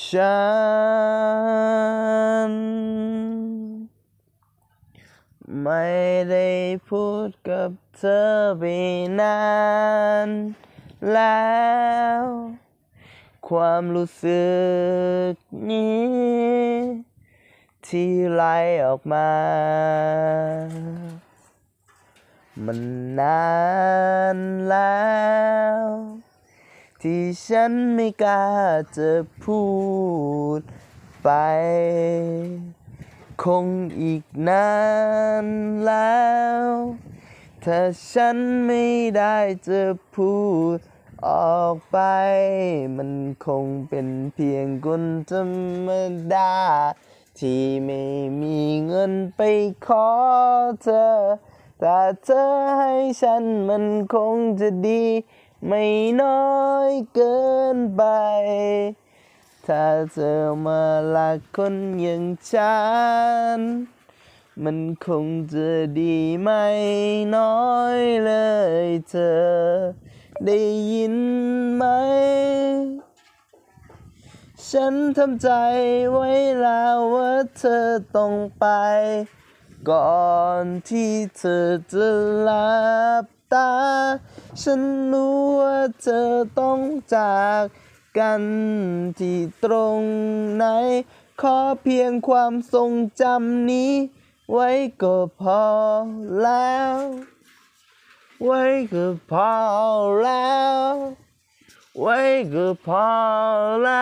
ฉัน ไม่ได้พูดกับเธอไปนานแล้ว ความรู้สึกนี้ ที่ไหลออกมา มันนานแล้ว ที่ฉันไม่กล้าจะพูดไป คงอีกนานแล้ว ถ้าฉันไม่ได้จะพูดออกไป มันคงเป็นเพียงคนธรรมดา ที่ไม่มีเงินไปขอเธอ แต่เธอให้ฉันมันคงจะดี ไม่น้อยเกินไป ถ้าเธอมาลักคนอย่างฉัน มันคงจะดีไม่น้อยเลยเธอ ได้ยินไหม ฉันทำใจไว้แล้วว่าเธอต้องไป ก่อนที่เธอจะหลับตา ฉันรู้ว่าเธอต้องจากกันที่ตรงไหน ขอเพียงความทรงจำนี้ ไว้ก็พอแล้ว ไว้ก็พอแล้ว ไว้ก็พอแล้ว